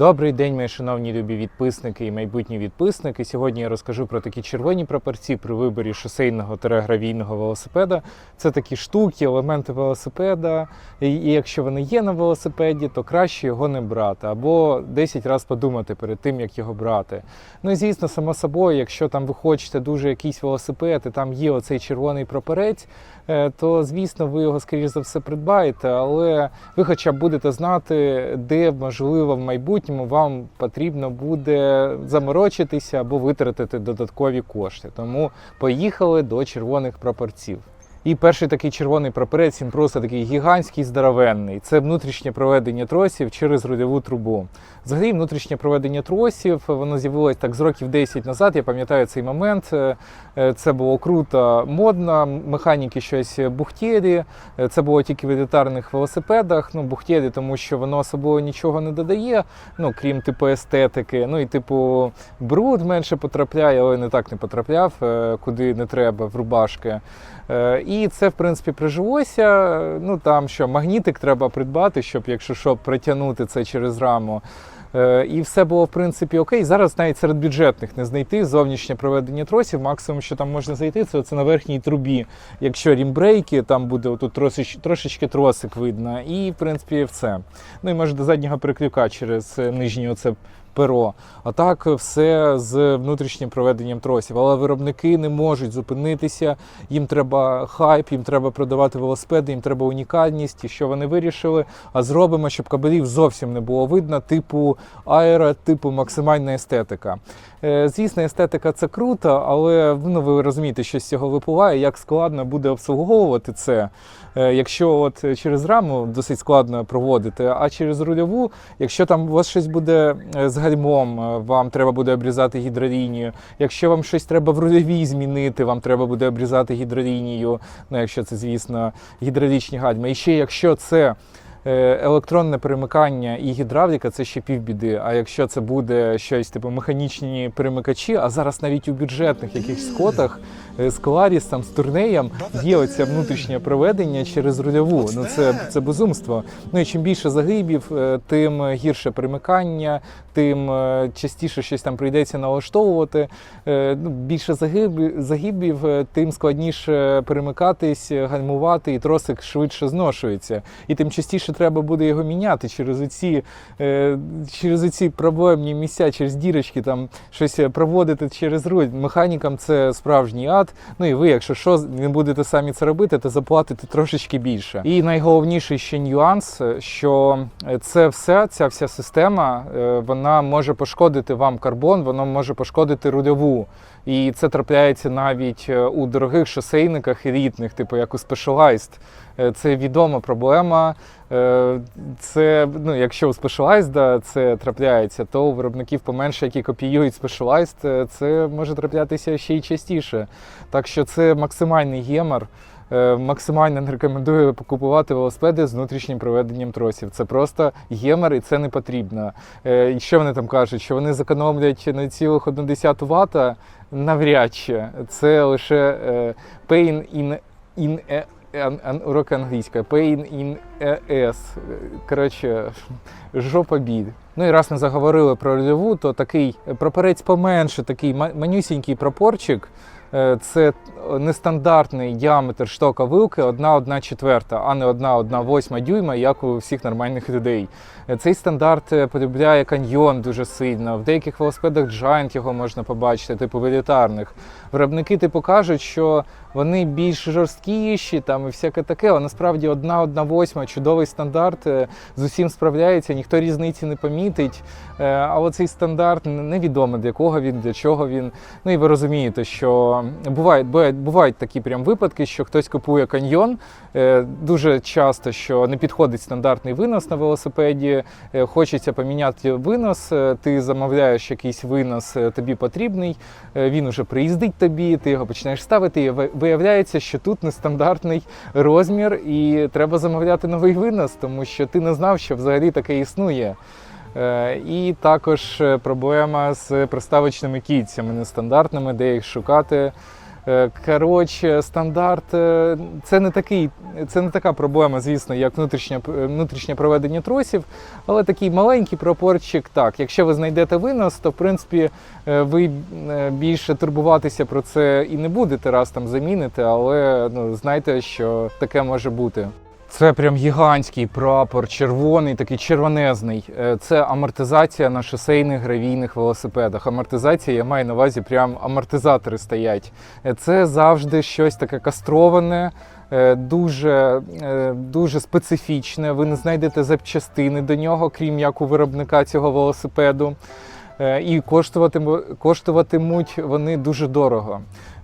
Добрий день, мої шановні любі відписники і майбутні відписники. Сьогодні я розкажу про такі червоні прапорці при виборі шосейного та гравійного велосипеда. Це такі штуки, елементи велосипеда. І якщо вони є на велосипеді, то краще його не брати або 10 разів подумати перед тим, як його брати. Ну і звісно, само собою, якщо там ви хочете дуже якийсь велосипед, і там є оцей червоний прапорець, то звісно ви його скоріш за все придбаєте, але ви хоча б будете знати, де можливо в майбутньому вам потрібно буде заморочитися або витратити додаткові кошти. Тому поїхали до червоних прапорців. І перший такий червоний прапорець, він просто такий гігантський, здоровенний. Це внутрішнє проведення тросів через рульову трубу. Взагалі, внутрішнє проведення тросів, воно з'явилось так з років 10 назад. Я пам'ятаю цей момент. Е, Це було круто, модно. Механіки щось бухтєрі. Е, Це було тільки в елітарних велосипедах. Ну, бухтєрі, тому що воно особливо нічого не додає, ну крім типу естетики. Ну і типу бруд менше потрапляє, але не так не потрапляв, е, куди не треба, в рубашки. І це, в принципі, прижилося. Ну там що магнітик треба придбати, щоб, якщо що, притягнути це через раму. Е, І все було в принципі окей. Зараз навіть серед бюджетних не знайти зовнішнє проведення тросів. Максимум, що там можна зайти, це, оце на верхній трубі. Якщо рімбрейки, там буде отут трошеч, трошечки тросик видно, і в принципі все. Ну і може до заднього приклюка через е, нижнє оце перо. А так все з внутрішнім проведенням тросів. Але виробники не можуть зупинитися. Їм треба хайп, їм треба продавати велосипеди, їм треба унікальність. І що вони вирішили? А зробимо, щоб кабелів зовсім не було видно, типу аеро, типу максимальна естетика. Е, Звісно, естетика це круто, але ну, ви розумієте, що з цього випливає, як складно буде обслуговувати це. Е, Якщо от через раму досить складно проводити, а через рульову, якщо там у вас щось буде е, з гальмом, вам треба буде обрізати гідролінію. Якщо вам щось треба в рульовій змінити, вам треба буде обрізати гідролінію. Ну, якщо це, звісно, гідравлічні гальми. І ще якщо це електронне перемикання і гідравліка, це ще півбіди. А якщо це буде щось типу механічні перемикачі, а зараз навіть у бюджетних якихось скотах е, з Кларісом, з турнеєм є оце внутрішнє проведення через рульову. Ну це, це безумство. Ну і чим більше загибів, е, тим гірше перемикання, тим е, частіше щось там прийдеться налаштовувати. Е, Ну, більше загиб, загибів, е, тим складніше перемикатись, е, гальмувати, і тросик швидше зношується. І тим частіше треба буде його міняти через оці, е, через оці проблемні місця, через дірочки, там щось проводити через руль. Механікам це справжній ад. Ну і ви, якщо що, не будете самі це робити, то заплатите трошечки більше. І найголовніший ще нюанс, е, що е, це все, ця вся система, е, вона може пошкодити вам карбон, вона може пошкодити рульову. І це трапляється навіть е, у дорогих шосейниках елітних, типу як у Specialized. Е, Це відома проблема. Е, Це, ну, якщо у Specialized це трапляється, то у виробників поменше, які копіюють Specialized, це може траплятися ще й частіше. Так що це максимальний гемор. Е, Максимально не рекомендую купувати велосипеди з внутрішнім проведенням тросів. Це просто гемор і це не потрібно. Е, І що вони там кажуть? Що вони зекономлять на цілих 1,1 вата? Навряд чи. Це лише е, pain in, in урок англійська. Pain in ES. Коротше, жопа біль. Ну і раз ми заговорили про рольову, то такий прапорець поменше, такий ма- манюсінький прапорчик. Е, Це нестандартний діаметр штока вилки 1,1 четверта, а не 1,1 восьма дюйма, як у всіх нормальних людей. Е, Цей стандарт е, полюбляє каньйон дуже сильно. В деяких велосипедах Giant його можна побачити, типу в елітарних. Виробники типу кажуть, що вони більш жорсткіші там і всяке таке, але насправді 1,1 восьма чудовий стандарт е, з усім справляється, ніхто різниці не помітить. Е, Але цей стандарт невідомо для кого він, для чого він. Ну і ви розумієте, що бувають, бувають, бувають такі прям випадки, що хтось купує каньйон. е, Дуже часто, що не підходить стандартний винос на велосипеді, хочеться поміняти винос, ти замовляєш якийсь винос, тобі потрібний, він уже приїздить тобі, ти його починаєш ставити, і виявляється, що тут нестандартний розмір, і треба замовляти новий винос, тому що ти не знав, що взагалі таке існує. Е, І також е, проблема з приставочними кільцями нестандартними, де їх шукати. Е, Коротше, стандарт це не такий, це не така проблема, звісно, як внутрішнє, внутрішнє проведення тросів, але такий маленький пропорчик. Так, якщо ви знайдете винос, то в принципі ви більше турбуватися про це і не будете раз там заміните, але ну, знайте, що таке може бути. Це прям гігантський прапор, червоний, такий червонезний. Е, Це амортизація на шосейних гравійних велосипедах. Амортизація, я маю на увазі, прям амортизатори стоять. Е, Це завжди щось таке кастроване. е, Дуже, дуже специфічне. Ви не знайдете запчастини до нього, крім як у виробника цього велосипеду. І коштуватиму- коштуватимуть вони дуже дорого.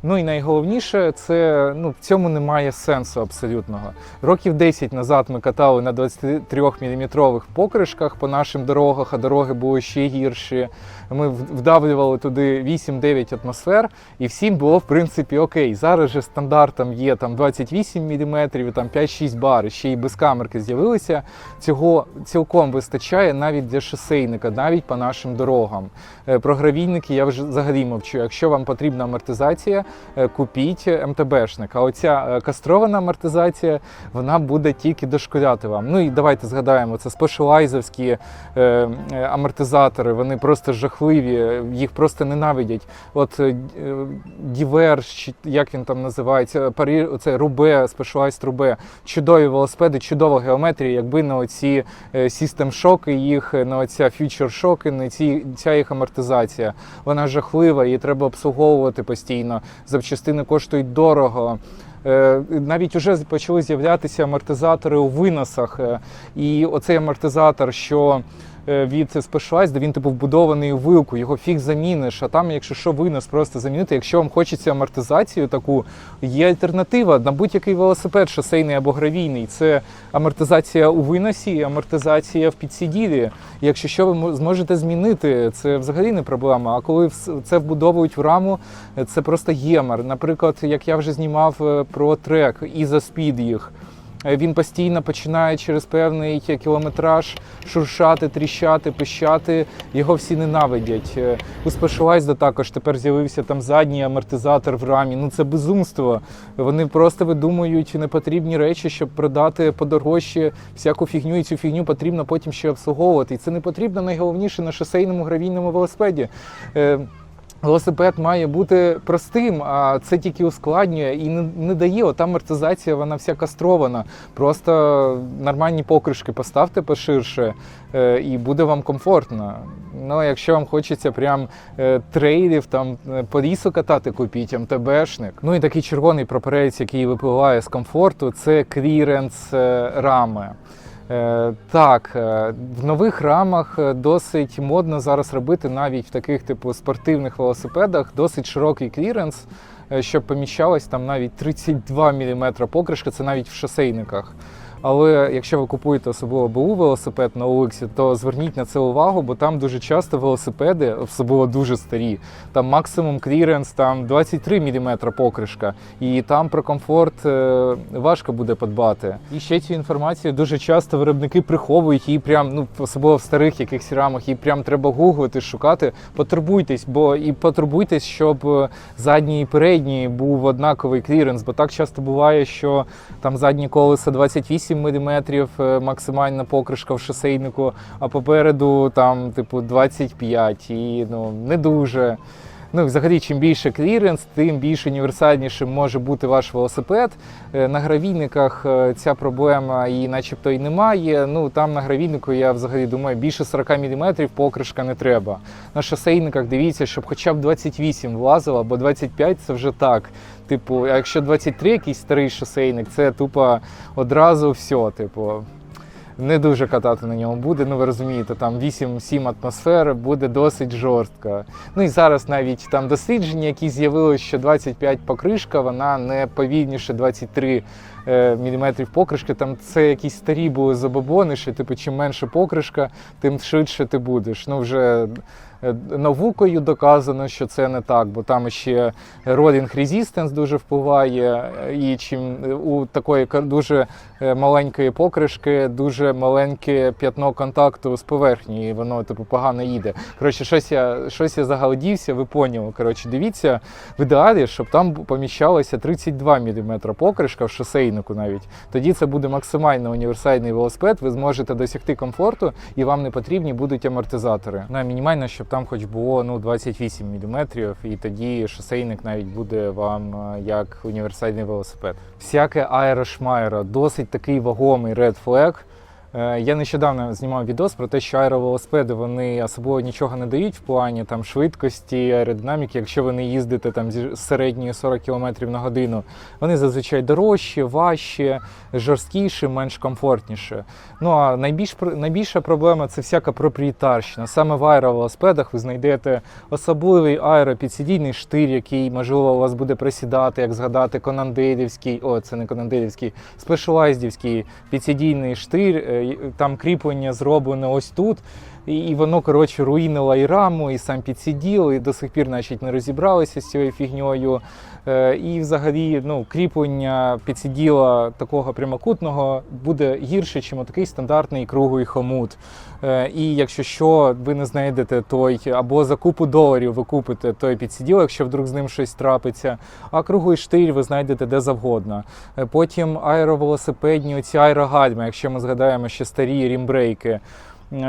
Ну і найголовніше, це ну, в цьому немає сенсу абсолютного. Років 10 назад ми катали на 23-мм покришках по нашим дорогах, а дороги були ще гірші. Ми вдавлювали туди 8-9 атмосфер, і всім було в принципі окей. Зараз же стандартом є там 28 мм, там 5-6 бар, ще й без камерки з'явилися. Цього цілком вистачає навіть для шосейника, навіть по нашим дорогам. Е, Про гравійники я вже взагалі мовчу. Якщо вам потрібна амортизація, е, купіть МТБшник. А оця е, кастрована амортизація вона буде тільки дошкуляти вам. Ну і давайте згадаємо, це спешалайзовські е, амортизатори, вони просто жахливі, їх просто ненавидять. От Діверс, як він там називається, Парі, оце Рубе, Specialized Рубе, чудові велосипеди, чудова геометрія, якби на оці систем шоки їх, на оця фьючер шоки, на ці ця їх амортизація. Вона жахлива, її треба обслуговувати постійно. Запчастини коштують дорого. Е, Навіть вже почали з'являтися амортизатори у виносах. Е, І оцей амортизатор, що від Specialized, він типу вбудований у вилку, його фіг заміниш. А там, якщо що, винос просто замінити. Якщо вам хочеться амортизацію таку, є альтернатива на будь-який велосипед, шосейний або гравійний. Це амортизація у виносі, амортизація в підсіділі. Якщо що, ви зможете змінити, це взагалі не проблема. А коли це вбудовують в раму, е, це просто ємер. Наприклад, як я вже знімав е, про трек і за спід їх. Е, Він постійно починає через певний кілометраж шуршати, тріщати, пищати. Його всі ненавидять. Е, У Specialized також тепер з'явився там задній амортизатор в рамі. Ну це безумство. Вони просто видумують непотрібні речі, щоб продати подорожче всяку фігню, і цю фігню потрібно потім ще обслуговувати. І це не потрібно найголовніше на шосейному гравійному велосипеді. Велосипед має бути простим, а це тільки ускладнює і не, не дає. Ота амортизація, вона вся кастрована. Просто нормальні покришки поставте поширше, е, і буде вам комфортно. Ну, якщо вам хочеться прям е, трейлів, там е, по лісу катати, купіть МТБшник. Ну і такий червоний прапорець, який випливає з комфорту, це кліренс е, рами. Е, Так, е, в нових рамах е, досить модно зараз робити навіть в таких типу спортивних велосипедах досить широкий кліренс, щоб поміщалось там навіть 32 мм покришка, це навіть в шосейниках. Але якщо ви купуєте особливо БУ велосипед на Олексі, то зверніть на це увагу, бо там дуже часто велосипеди, особливо дуже старі, там максимум кліренс там 23 мм покришка, і там про комфорт е, важко буде подбати. І ще цю інформацію дуже часто виробники приховують її прям, ну особливо в старих якихось рамах, її прям треба гуглити, шукати. Потурбуйтесь, бо і потурбуйтесь, щоб е, задній і передній був однаковий кліренс, бо так часто буває, що там задні колеса 28 мм максимальна покришка в шосейнику, а попереду там типу 25 і ну не дуже. Ну, взагалі, чим більше кліренс, тим більш універсальнішим може бути ваш велосипед. Е, На гравійниках е, ця проблема її начебто і немає. Ну там на гравійнику я взагалі думаю, більше 40 мм покришка не треба. На шосейниках дивіться, щоб хоча б 28 влазило, бо 25 це вже так. Типу, а якщо 23 якийсь старий шосейник, це тупо одразу все. Типу, не дуже катати на ньому буде. Ну ви розумієте, там 8-7 атмосфер буде досить жорстко. Ну і зараз навіть там дослідження, які з'явилися, що 25 покришка, вона не повільніше 23 е, мм покришки. Там це якісь старі були забобони, що типу, чим менше покришка, тим швидше ти будеш. Ну вже наукою доказано, що це не так, бо там ще rolling resistance дуже впливає, е, і чим е, у такої дуже е, маленької покришки дуже маленьке п'ятно контакту з поверхні, і воно типу погано їде. Коротше, щось я щось я загалдівся, ви поняли. Коротше, дивіться в ідеалі, щоб там поміщалося 32 мм покришка в шосейнику навіть. Тоді це буде максимально універсальний велосипед. Ви зможете досягти комфорту, і вам не потрібні будуть амортизатори. Ну, а мінімально, щоб там хоч було ну 28 мм, і тоді шосейник навіть буде вам е, як універсальний велосипед. Всяке аерошмайро, досить такий вагомий red flag. Е, Я нещодавно знімав відос про те, що аеровелосипеди вони особливо нічого не дають в плані там швидкості, аеродинаміки, якщо ви не їздите там зі середньої 40 км на годину. Вони зазвичай дорожчі, важчі, жорсткіші, менш комфортніше. Ну а найбільш найбільша проблема це всяка проприєтарщина. Саме в аеровелосипедах ви знайдете особливий аеропідсидійний штир, який можливо у вас буде присідати, як згадати Конанделівський, о, це не Конанделівський, спешалайздівський підсидійний штир. Там кріплення зроблене ось тут. І воно, коротше, руїнило і раму, і сам підсиділ, і до сих пір, значить, не розібралися з цією фігньою. Е, І взагалі ну, кріплення підсиділа такого прямокутного буде гірше, ніж такий стандартний круглий хомут. Е, І якщо що, ви не знайдете той, або за купу доларів ви купите той підсиділ, якщо вдруг з ним щось трапиться, а круглий штиль ви знайдете де завгодно. Е, Потім аеровелосипедні оці аерогальми, якщо ми згадаємо ще старі рімбрейки.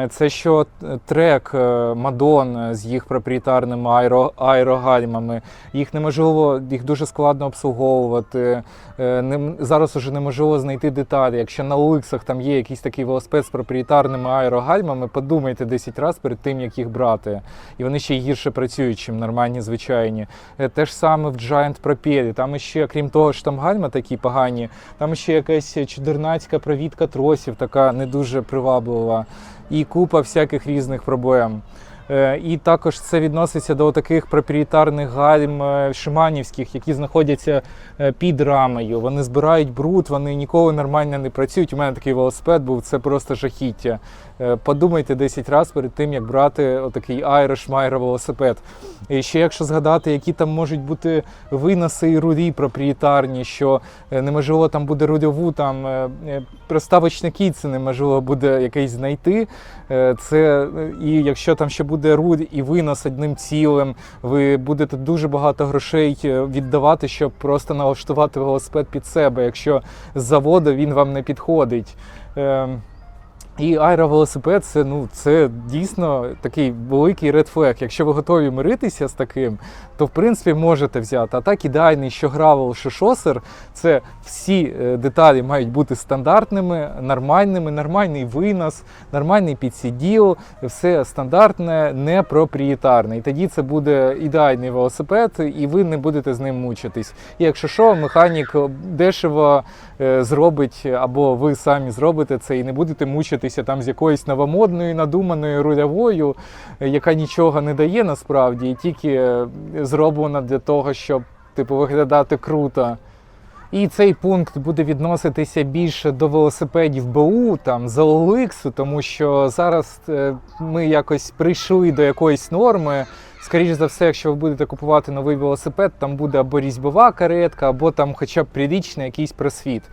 Це що трек е, Мадон з їх проприєтарними аеро, аерогальмами. Їх неможливо, їх дуже складно обслуговувати. Е, зараз уже неможливо знайти деталі. Якщо на Оликсах там є якийсь такий велосипед з проприєтарними аерогальмами, подумайте 10 разів перед тим, як їх брати. І вони ще гірше працюють, ніж нормальні звичайні. Е, Те ж саме в Giant Propel. Там ще, крім того, що там гальма такі погані, там ще якась чудернацька провідка тросів, така не дуже приваблива і купа всяких різних проблем. Е, І також це відноситься до таких проприєтарних гальм е, шиманівських, які знаходяться е, під рамою. Вони збирають бруд, вони ніколи нормально не працюють. У мене такий велосипед був, це просто жахіття. Подумайте 10 разів перед тим, як брати отакий айрошмайро велосипед. І ще якщо згадати, які там можуть бути виноси і рулі проприєтарні, що неможливо там буде рульову, там е, е, приставочне кільце неможливо буде якийсь знайти. Е, Це е, і якщо там ще буде руль і винос одним цілим, ви будете дуже багато грошей е, віддавати, щоб просто налаштувати велосипед під себе, якщо з заводу він вам не підходить. І аеровелосипед це ну це дійсно такий великий flag. Якщо ви готові миритися з таким, то в принципі можете взяти. А так ідеальний, що гравел, що шосер, це всі е, деталі мають бути стандартними, нормальними, нормальний винос, нормальний підсіділ, все стандартне, не проприєтарне. І тоді це буде ідеальний велосипед, і ви не будете з ним мучитись. І якщо що, механік дешево е, зробить, або ви самі зробите це і не будете мучитися там з якоюсь новомодною, надуманою рульовою, е, яка нічого не дає насправді, і тільки е, зроблена для того, щоб типу виглядати круто. І цей пункт буде відноситися більше до велосипедів БУ, там за OLX, тому що зараз е, ми якось прийшли до якоїсь норми. Скоріше за все, якщо ви будете купувати новий велосипед, там буде або різьбова каретка, або там хоча б прирічний якийсь просвіт.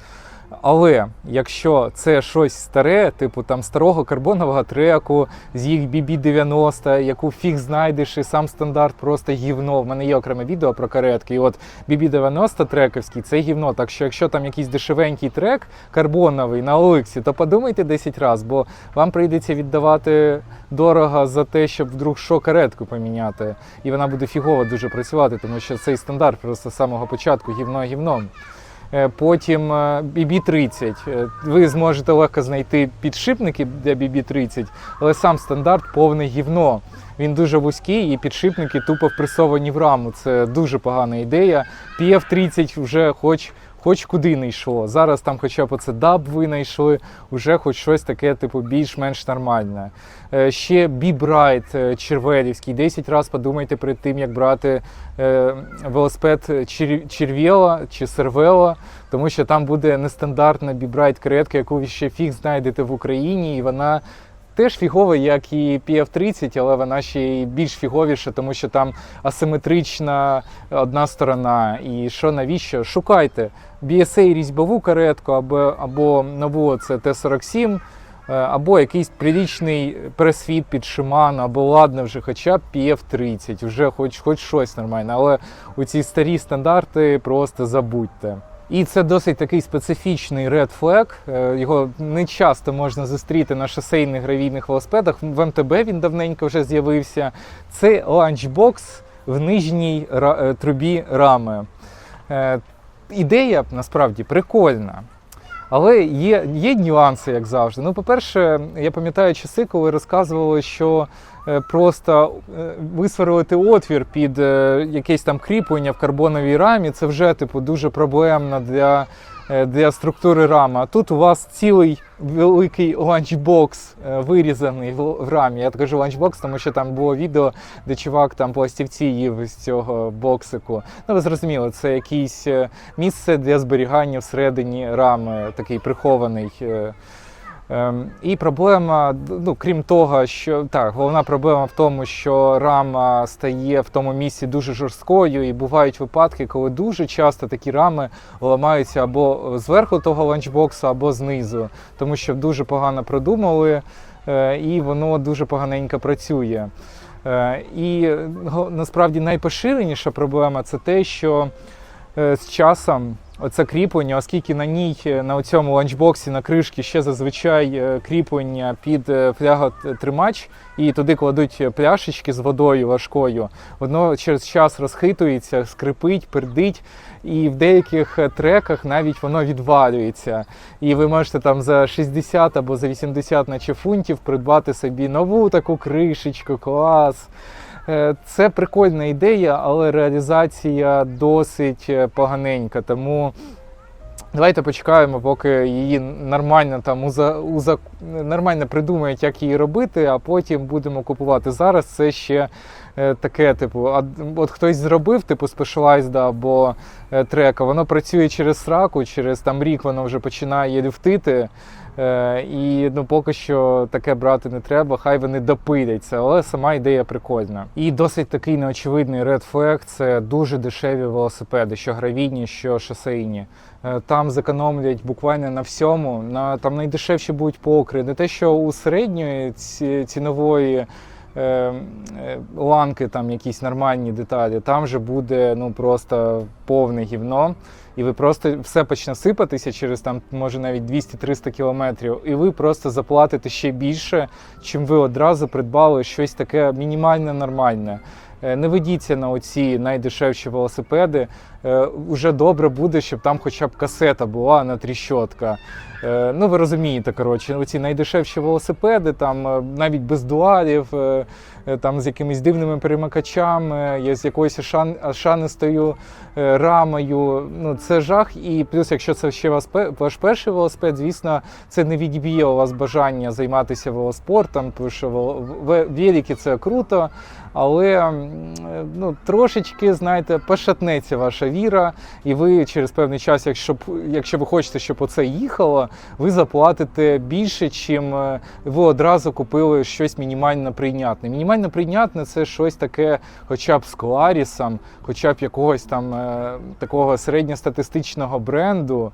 Але якщо це щось старе, типу там старого карбонового треку з їх BB90, яку фіг знайдеш, і сам стандарт просто гівно. В мене є окреме відео про каретки. І от BB90 трековський це гівно. Так що, якщо там якийсь дешевенький трек карбоновий на Олексі, то подумайте 10 разів, бо вам прийдеться віддавати дорого за те, щоб вдруг що каретку поміняти. І вона буде фігово дуже працювати, тому що цей стандарт просто з самого початку гівно гівном. Е, Потім е, BB30. Е, Ви зможете легко знайти підшипники для BB30, але сам стандарт повне гівно. Він дуже вузький і підшипники тупо впресовані в раму. Це дуже погана ідея. PF30 вже хоч. Хоч куди не йшло. Зараз там хоча б оце даб ви знайшли, вже хоч щось таке, типу, більш-менш нормальне. Е, Ще B-Bright е, червелівський. 10 разів подумайте перед тим, як брати е, велосипед Чер- Червєла чи Сервела, тому що там буде нестандартна B-Bright каретка, яку ви ще фіг знайдете в Україні, і вона теж фігова, як і PF30, але вона ще й більш фіговіша, тому що там асиметрична одна сторона. І що навіщо? Шукайте BSA різьбову каретку або, або нову це Т-47. е, Або якийсь прилічний пресвіт під Shimano, або ладно вже хоча б PF30, вже хоч, хоч щось нормальне. Але у ці старі стандарти просто забудьте. І це досить такий специфічний Red Flag. Е, Його не часто можна зустріти на шосейних гравійних велосипедах. В МТБ він давненько вже з'явився. Це ланчбокс в нижній е, трубі рами. Е, Ідея насправді прикольна. Але є, є нюанси, як завжди. Ну, по-перше, я пам'ятаю часи, коли розказували, що е, просто е, висверлити отвір під е, якесь там кріплення в карбоновій рамі, це вже типу дуже проблемно для, для структури рама. Тут у вас цілий великий ланчбокс е, вирізаний в, рамі. Я кажу ланчбокс, тому що там було відео, де чувак там пластівці їв з цього боксику. Ну, ви зрозуміли, це якесь е, місце для зберігання всередині рами, такий прихований. Е, Ем, І проблема, ну крім того, що так, головна проблема в тому, що рама стає в тому місці дуже жорсткою, і бувають випадки, коли дуже часто такі рами ламаються або зверху того ланчбокса, або знизу, тому що дуже погано продумали, е, і воно дуже поганенько працює. Е, І насправді найпоширеніша проблема це те, що е, з часом оце кріплення, оскільки на ній, е, на цьому ланчбоксі, на кришці ще зазвичай е, кріплення під е, фляготримач, і туди кладуть пляшечки з водою важкою, воно через час розхитується, скрипить, пердить, і в деяких треках навіть воно відвалюється. І ви можете там за 60 або за 80 наче фунтів придбати собі нову таку кришечку, клас. Е, Це прикольна ідея, але реалізація досить е, поганенька. Тому давайте почекаємо, поки її нормально там уза, уза, нормально придумають, як її робити, а потім будемо купувати. Зараз це ще таке, типу, а, от хтось зробив, типу, Specialized або е, трека, воно працює через сраку, через там рік воно вже починає люфтити. Е, і ну поки що таке брати не треба, хай вони допиляться, але сама ідея прикольна. І досить такий неочевидний red flag – це дуже дешеві велосипеди, що гравійні, що шосейні. Е, Там зекономлять буквально на всьому. На там найдешевші будуть покри. Не те, що у середньої ці- цінової. Е, е, Ланки, там якісь нормальні деталі, там же буде ну просто повне гівно, і ви просто все почне сипатися через там, може навіть 200-300 кілометрів, і ви просто заплатите ще більше, чим ви одразу придбали щось таке мінімальне нормальне. Е, Не ведіться на оці найдешевші велосипеди. Е, Уже добре буде, щоб там хоча б касета була, а не тріщотка. Е, Ну, ви розумієте, коротше, оці найдешевші велосипеди, там навіть без дуалів, там з якимись дивними перемикачами, є з якоюсь шан, шанистою рамою. Ну, це жах. І плюс, якщо це ще ваш перший велосипед, звісно, це не відіб'є у вас бажання займатися велоспортом, тому що велики це круто. Але ну, трошечки, знаєте, пошатнеться ваша віра, і ви через певний час, якщо, якщо ви хочете, щоб оце їхало, ви заплатите більше, чим е, ви одразу купили щось мінімально прийнятне. Мінімально прийнятне це щось таке, хоча б з Кларісом, хоча б якогось там е, такого середньостатистичного бренду,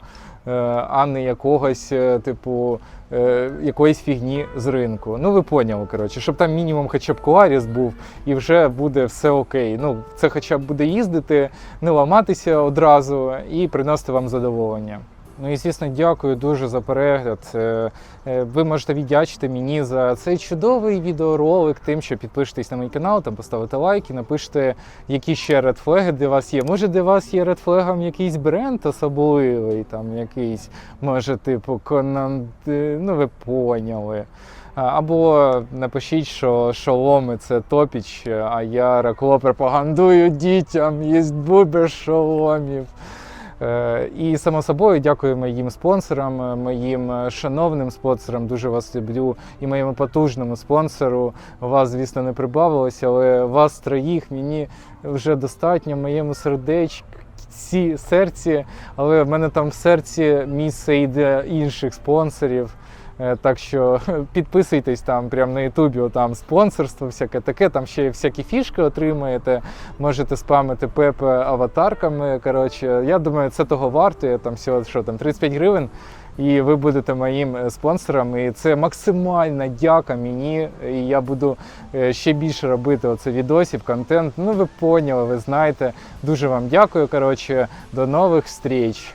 а не якогось, е, типу, е, якоїсь фігні з ринку. Ну, ви поняли, коротше, щоб там мінімум хоча б коларіс був, і вже буде все окей. Ну, це хоча б буде їздити, не ламатися одразу і приносити вам задоволення. Ну і звісно, дякую дуже за перегляд. Е, е, Ви можете віддячити мені за цей чудовий відеоролик, тим, що підпишетесь на мій канал, там поставите лайки, напишете, які ще редфлеги для вас є. Може, для вас є редфлегом якийсь бренд особливий, там якийсь, може, типу, Conan, е, ну ви поняли. Або напишіть, що шоломи це топіч, а я ракло пропагандую дітям, їсть без шоломів. Е, І само собою дякую моїм спонсорам, е, моїм е, шановним спонсорам. Дуже вас люблю і моєму потужному спонсору. Вас, звісно, не прибавилося, але вас троїх мені вже достатньо моєму сердечці, серці, але в мене там в серці місце йде інших спонсорів. Е, Так що підписуйтесь там прямо на Ютубі, там спонсорство, всяке таке, там ще всякі фішки отримаєте. Можете спамити Пепе аватарками. Коротше, я думаю, це того варто. Там всього що там 35 гривень. І ви будете моїм е, спонсором. І це максимальна дяка мені. І я буду е, ще більше робити оце відосів, контент. Ну ви поняли, ви знаєте. Дуже вам дякую. Коротше, до нових зустріч.